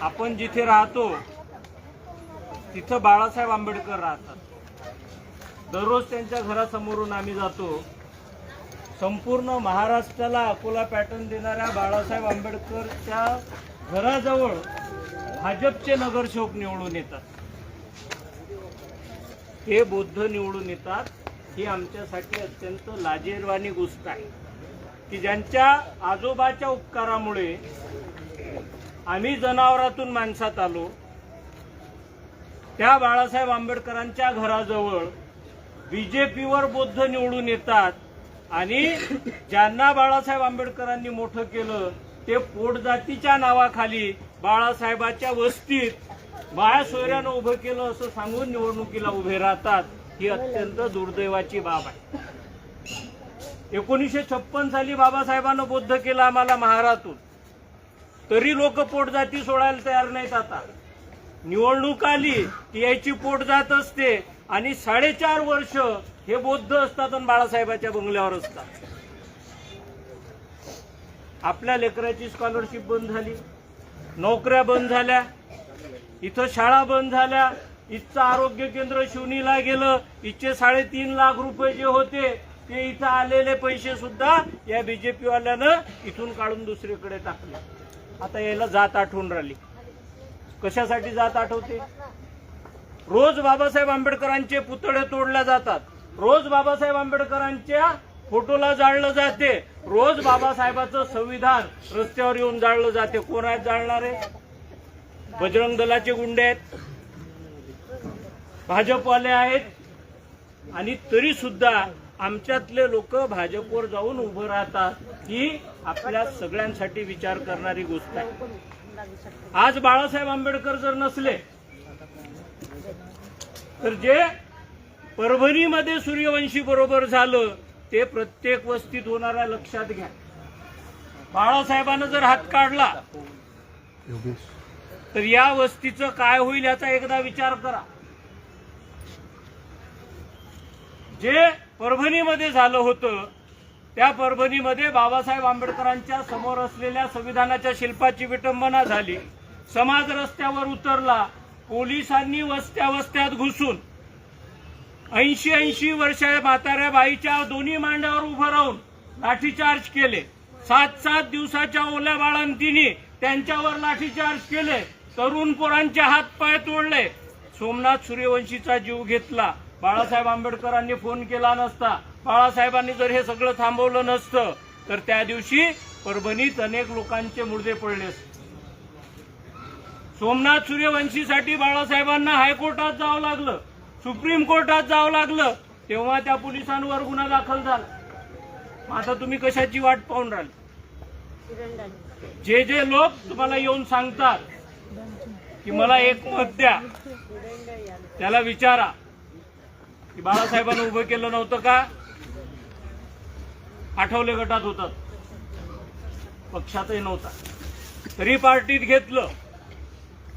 आपण जिथे राहतो तिथं बाळासाहेब आंबेडकर राहतात. दररोज त्यांच्या घरासमोरून आम्ही जातो. संपूर्ण महाराष्ट्राला अकोला पॅटर्न देणाऱ्या बाळासाहेब आंबेडकरच्या घराजवळ भाजपचे नगरसेवक निवडून येतात. हे बौद्ध निवडून येतात. ही आमच्यासाठी अत्यंत लाजीरवाणी गोष्ट आहे. की ज्यांच्या आजोबाच्या उपकारामुळे आम्ही जनावरातून माणसात आलो. त्या बाळासाहेब आंबेडकरांच्या घराजवळ बीजेपीवर बौद्ध निवडून येतात आणि ज्यांना बाळासाहेब आंबेडकरांनी मोठं केलं ते पोटजातीच्या नावाखाली बाळासाहेबाच्या वस्तीत बाया सोयऱ्यानं उभं केलं असं सांगून निवडणुकीला उभे राहतात ही अत्यंत दुर्दैवाची बाब आहे. एकोणीसशे छप्पन साली बाबासाहेबांना बौद्ध केलं आम्हाला महारातून. तरी लोक पोटजाती सोडायला तयार नाहीत आता. निवडणूक आली की याची पोट जात असते आणि साडेचार वर्ष हे बौद्ध असतात आणि बाळासाहेबाच्या बंगल्यावर असतात. आपल्या लेकराची स्कॉलरशिप बंद झाली. नोकऱ्या बंद झाल्या. इथं शाळा बंद झाल्या. इथचं आरोग्य केंद्र शिवणीला गेलं. इथचे साडेतीन लाख रुपये जे होते ते इथं आलेले पैसे सुद्धा या बीजेपी वाल्यानं इथून काढून दुसरीकडे टाकले. आता याला जात आठवून राहिली. कशासाठी जात आठवते? रोज बाबासाहेब आंबेडकरांचे पुतळे तोडल्या जातात. रोज बाबासाहेब आंबेडकरांच्या फोटोला जाळलं जाते. रोज बाबासाहेबाचं संविधान रस्त्यावर येऊन जाळलं जाते. कोण आहेत जाळणारे? बजरंग दलाचे गुंडे आहेत. भाजपवाले आहेत. आणि तरी सुद्धा आमच्यातले लोक भाजपवर जाऊन उभं राहतात. ही आपल्या सगळ्यांसाठी विचार करणारी गोष्ट आहे. आज बाळासाहेब आंबेडकर जर नसले तर जे परभणीमध्ये सूर्यवंशी बरोबर झालं ते प्रत्येक वस्तीत होणाऱ्या लक्षात घ्या. बाळासाहेबानं जर हात काढला तर या वस्तीचं काय होईल याचा एकदा विचार करा. जे परभणीमध्ये झालं होतं त्या परभणीमध्ये बाबासाहेब आंबेडकरांच्या समोर असलेल्या संविधानाच्या शिल्पाची विटंबना झाली. समाज रस्त्यावर उतरला पोलिसांनी वस्त्या वस्त्यात घुसून. ऐंशी ऐंशी वर्ष म्हाताऱ्या बाईच्या दोन्ही मांड्यावर उभं राहून लाठीचार्ज केले. सात सात दिवसाच्या ओल्या बाळंतीने त्यांच्यावर लाठीचार्ज केले. तरुण पोरांचे हात पाय तोडले. सोमनाथ सूर्यवंशीचा जीव घेतला. बाळासाहेब आंबेडकरांनी फोन केला नसता. बाळासाहेबांनी जर हे सगळं थांबवलं नसतं तर त्या दिवशी परभणीत अनेक लोकांचे मुर्दे पडले असते. सोमनाथ सूर्यवंशीसाठी बाळासाहेबांना हायकोर्टात जावं लागलं सुप्रीम कोर्टात जावं लागलं तेव्हा त्या पोलिसांवर गुन्हा दाखल झाला. आता तुम्ही कशाची वाट पाहून राहिले? जे जे लोक तुम्हाला येऊन सांगतात की मला एक मत द्या त्याला विचारा. की बाळासाहेबांना उभं केलं नव्हतं का? आठवले गटात होतात पक्षातही नव्हता. तरी पार्टीत घेतलं.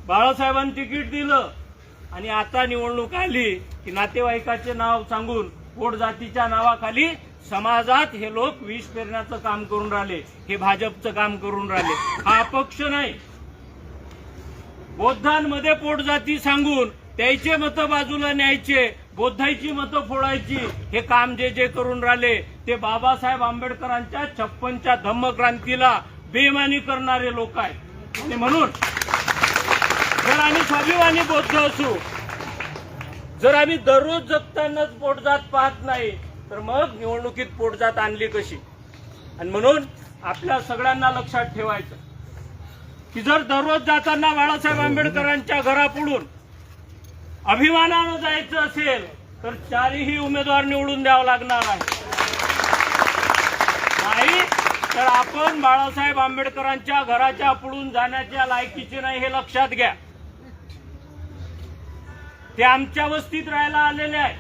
बाळासाहेबांनी तिकीट दिलं. आणि आता निवडणूक आली की नातेवाईकाचे नाव सांगून पोट जातीच्या नावाखाली समाजात हे लोक विष पेरण्याचं काम करून राहिले. हे भाजपचं काम करून राहिले. हा अपक्ष नाही. बौद्धांमध्ये पोट जाती सांगून त्याचे मतं बाजूला न्यायचे बौद्धाची मतं फोडायची हे काम जे जे करून राहिले ते बाबासाहेब आंबेडकरांच्या छप्पनच्या धम्मक्रांतीला बेमानी करणारे लोक आहेत. आणि म्हणून जर आम्ही स्वाभिमानी बौद्ध असू जर आम्ही दररोज जगतानाच पोटजात पाहत नाही तर मग निवडणुकीत पोटजात आणली कशी? आणि म्हणून आपल्या सगळ्यांना लक्षात ठेवायचं की जर दररोज जाताना बाळासाहेब आंबेडकरांच्या घरापुढून अभिमानानं जायचं असेल तर चारही उमेदवार निवडून द्यावं लागणार आहे. नाही तर आपण बाळासाहेब आंबेडकरांच्या घराच्या पुढून जाण्याच्या लायकीचे नाही हे लक्षात घ्या. ते आमच्या वस्तीत राहायला आलेले आहे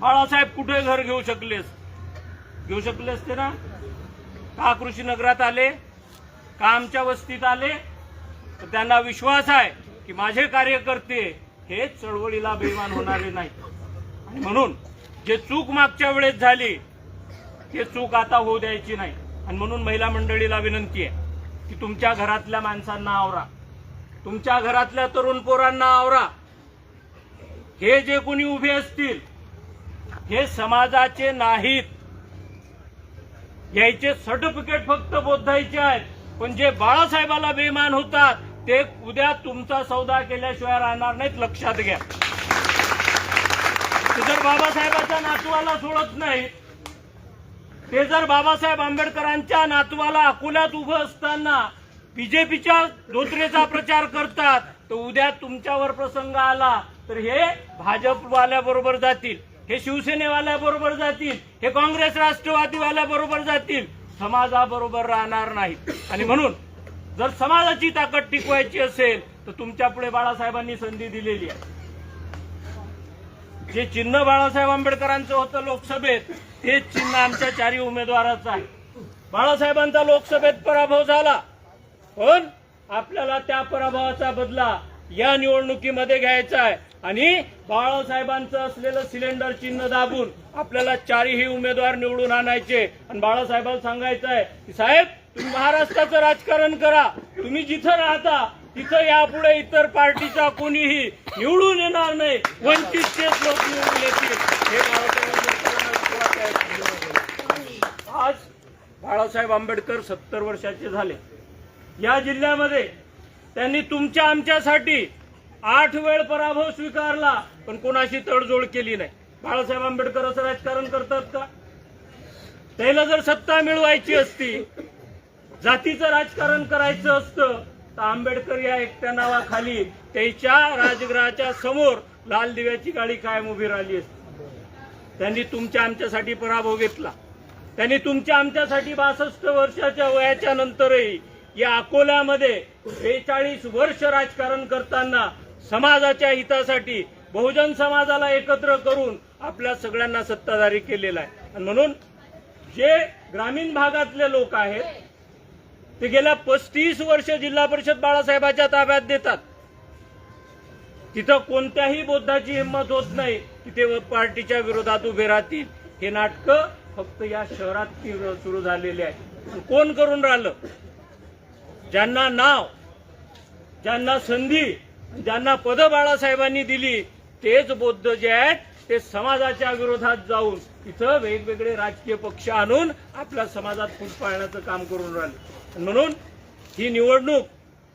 बाळासाहेब कुठे घर घेऊ शकलेस? घेऊ शकले असते ना? का कृषी नगरात आले? का आमच्या वस्तीत आले? तर त्यांना विश्वास आहे. की माझे कार्यकर्ते हे चळवळीला बेमान होणारे नाही. आणि म्हणून जे चूक मागच्या वेळेस झाली ते चूक आता होऊ द्यायची नाही. आणि म्हणून महिला मंडळीला विनंती आहे की तुमच्या घरातल्या माणसांना आवरा. तुमच्या घरातल्या तरुण पोरांना आवरा. हे जे कोणी उभे असतील हे समाजाचे नाहीत. यायचे सर्टिफिकेट फक्त बोधायचे आहेत. पण जे बाळासाहेबाला बेमान होतात ते उद्या तुमचा सौदा केल्याशिवाय राहणार नाहीत लक्षात घ्या. ते जर बाबासाहेबाच्या नातवाला सोडत नाही ते जर बाबासाहेब आंबेडकरांच्या नातवाला अकोल्यात उभं असताना बीजेपीच्या धोत्रेचा प्रचार करतात तर उद्या तुमच्यावर प्रसंग आला तर हे भाजपवाल्याबरोबर जातील हे शिवसेनेवाल्याबरोबर जातील हे काँग्रेस राष्ट्रवादीवाल्याबरोबर जातील समाजाबरोबर राहणार नाहीत. आणि म्हणून जर समाजाची ताकद टिकवायची असेल तर तुमच्यापुढे बाळासाहेबांनी संधी दिलेली आहे. जे चिन्ह बाळासाहेब आंबेडकरांचं होतं लोकसभेत तेच चिन्ह आमच्या चारही उमेदवाराचं आहे. बाळासाहेबांचा लोकसभेत पराभव झाला पण आपल्याला त्या पराभवाचा बदला या निवडणुकीमध्ये घ्यायचा आहे. आणि बाळासाहेबांचं असलेलं सिलेंडर चिन्ह दाबून आपल्याला चारही उमेदवार निवडून आणायचे. आणि बाळासाहेबांना सांगायचं आहे की साहेब महाराष्ट्राचं राजकारण करा. तुम्ही जिथं राहता तिथं यापुढे इतर पार्टीचा कोणीही निवडून येणार नाही. वंचितचेच लोक निवडून येतील. हे बाळासाहेब आज बाळासाहेब आंबेडकर सत्तर वर्षाचे झाले. या जिल्ह्यामध्ये त्यांनी तुमच्या आमच्यासाठी आठ वेळ पराभव स्वीकारला पण कोणाशी तडजोड केली नाही. बाळासाहेब आंबेडकर असं राजकारण करतात का? त्याला जर सत्ता मिळवायची असती जातीचं राजकारण करायचं असतं तर आंबेडकर या एकट्या नावाखाली त्याच्या राजगृहाच्या समोर लाल दिव्याची गाडी कायम उभी राहिली असते. त्यांनी तुमच्या आमच्यासाठी पराभव घेतला. त्यांनी तुमच्या आमच्यासाठी बासष्ट वर्षाच्या वयाच्या नंतरही या अकोल्यामध्ये बेचाळीस वर्ष राजकारण करताना समाजाच्या हितासाठी बहुजन समाजाला एकत्र करून आपल्या सगळ्यांना सत्ताधारी केलेला आहे. आणि म्हणून जे ग्रामीण भागातले लोक आहेत ते गेल्या पस्तीस वर्ष जिल्हा परिषद बाळासाहेबांच्या ताब्यात देतात. तिथं कोणत्याही बोद्धाची हिंमत होत नाही तिथे पार्टीच्या विरोधात उभे राहतील. हे नाटक फक्त या शहरात तीव्र सुरू झालेले आहे. कोण करून राहिलं? ज्यांना नाव ज्यांना संधी ज्यांना पद बाळासाहेबांनी दिली तेच बौद्ध जे आहेत ते समाजाच्या विरोधात जाऊन इथं वेगवेगळे राजकीय पक्ष आणून आपल्या समाजात फूट पाळण्याचं काम करून राहिले. म्हणून ही निवडणूक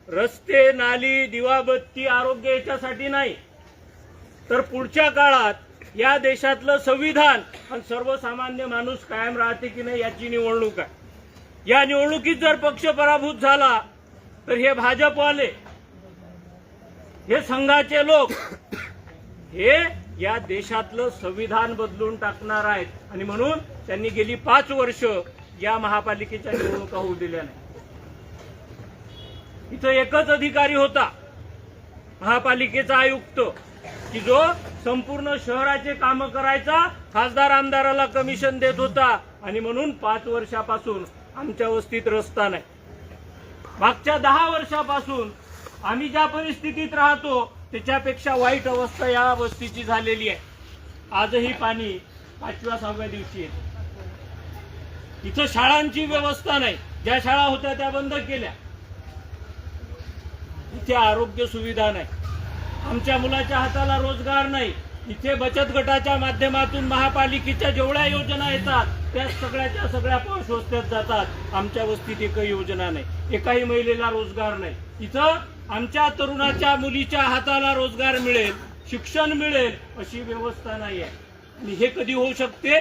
रस्ते नाली दिवाबत्ती आरोग्य याच्यासाठी नाही. तर पुढच्या काळात या देशातलं संविधान आणि सर्वसामान्य माणूस कायम राहते की नाही याची निवडणूक आहे. या निवडणुकीत जर पक्ष पराभूत झाला तर हे भाजपवाले हे संघाचे लोक हे या देशातलं संविधान बदलून टाकणार आहेत. आणि म्हणून त्यांनी गेली पाच वर्ष या महापालिकेच्या निवडणुका होऊ दिल्या नाही. इथं एकच अधिकारी होता महापालिकेचा आयुक्त की जो संपूर्ण शहराचे काम करायचा खासदार आमदाराला कमिशन देत होता. आणि म्हणून पाच वर्षापासून आमच्या वस्तीत रस्ता नाही. मागच्या दहा वर्षापासून आम्ही ज्या परिस्थितीत राहतो त्याच्यापेक्षा वाईट अवस्था या वस्तीची झालेली आहे. आजही पाणी पाचव्या सहाव्या दिवशी येते. इथं शाळांची व्यवस्था नाही. ज्या शाळा होत्या त्या बंद केल्या. इथे आरोग्य सुविधा नाही. आमच्या मुलाच्या हाताला रोजगार नाही. इथे बचत गटाच्या माध्यमातून महापालिकेच्या जेवढ्या योजना येतात त्या सगळ्याच्या सगळ्या पार्श्वस्त्यात जातात. आमच्या वस्तीत एकही योजना नाही. एकाही महिलेला रोजगार नाही. इथं आमच्या तरुणाच्या मुलीच्या हाताला रोजगार मिळेल शिक्षण मिळेल अशी व्यवस्था नाही आहे आणि हे कधी होऊ शकते?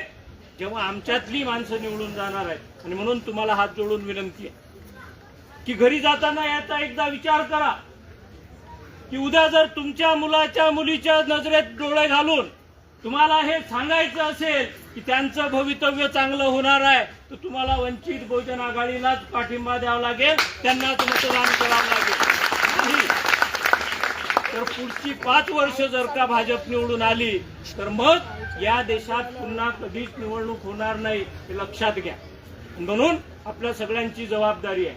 जेव्हा आमच्यातली माणसं निवडून जाणार आहेत. आणि म्हणून तुम्हाला हात जोडून विनंती आहे. की घरी जाताना याचा एकदा विचार करा. की उद्या जर तुमच्या मुलाच्या मुलीच्या नजरेत डोळे घालून तुम्हाला हे सांगायचं असेल की त्यांचं भवितव्य चांगलं होणार आहे तर तुम्हाला वंचित बहुजन आघाडीलाच पाठिंबा द्यावा लागेल त्यांनाच मतदान करावं लागेल. नाही तर पुढची पाच वर्ष जर का भाजप निवडून आली तर मग या देशात पुन्हा कधीच निवडणूक होणार नाही हे लक्षात घ्या. म्हणून आपल्या सगळ्यांची जबाबदारी आहे.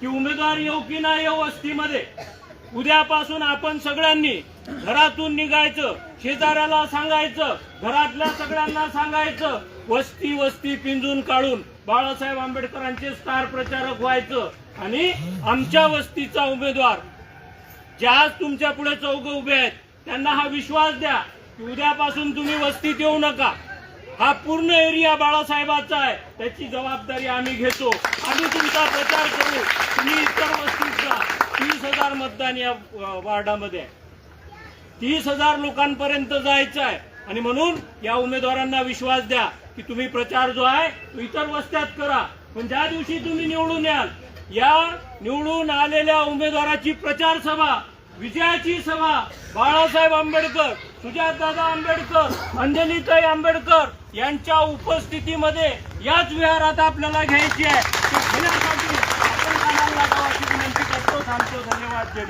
की उमेदवार येऊ की नाही येऊ वस्तीमध्ये उद्यापासून आपण सगळ्यांनी घरातून निघायचं शेजाऱ्याला सांगायचं घरातल्या सगळ्यांना सांगायचं वस्ती वस्ती पिंजून काढून बाळासाहेब आंबेडकरांचे स्टार प्रचारक व्हायचं आणि आमच्या वस्तीचा उमेदवार. जे आज तुमच्यापुढे चौघ उभे आहेत त्यांना हा विश्वास द्या की उद्यापासून तुम्ही वस्तीत येऊ नका. हा पूर्ण एरिया बाळासाहेबाचा आहे त्याची जबाबदारी आम्ही घेतो. आम्ही तुमचा प्रचार करू. तुम्ही इतर वस्तीत जा तीस हजार मतदान या वार्डामध्ये. आहे. तीस हजार लोकांपर्यंत जायचं आहे आणि म्हणून या उमेदवारांना विश्वास द्या. की तुम्ही प्रचार जो आहे तो इतर वस्त्यात करा. पण ज्या दिवशी तुम्ही निवडून याल या निवडून आलेल्या उमेदवाराची प्रचार सभा विजयाची सभा बाळासाहेब आंबेडकर सुजातदादा आंबेडकर अंजलीताई आंबेडकर यांच्या उपस्थितीमध्ये याच विहारात आपल्याला घ्यायची आहे. घेण्यासाठी आपण लागावं अशी विनंती करतो. थांबतो. धन्यवाद. जय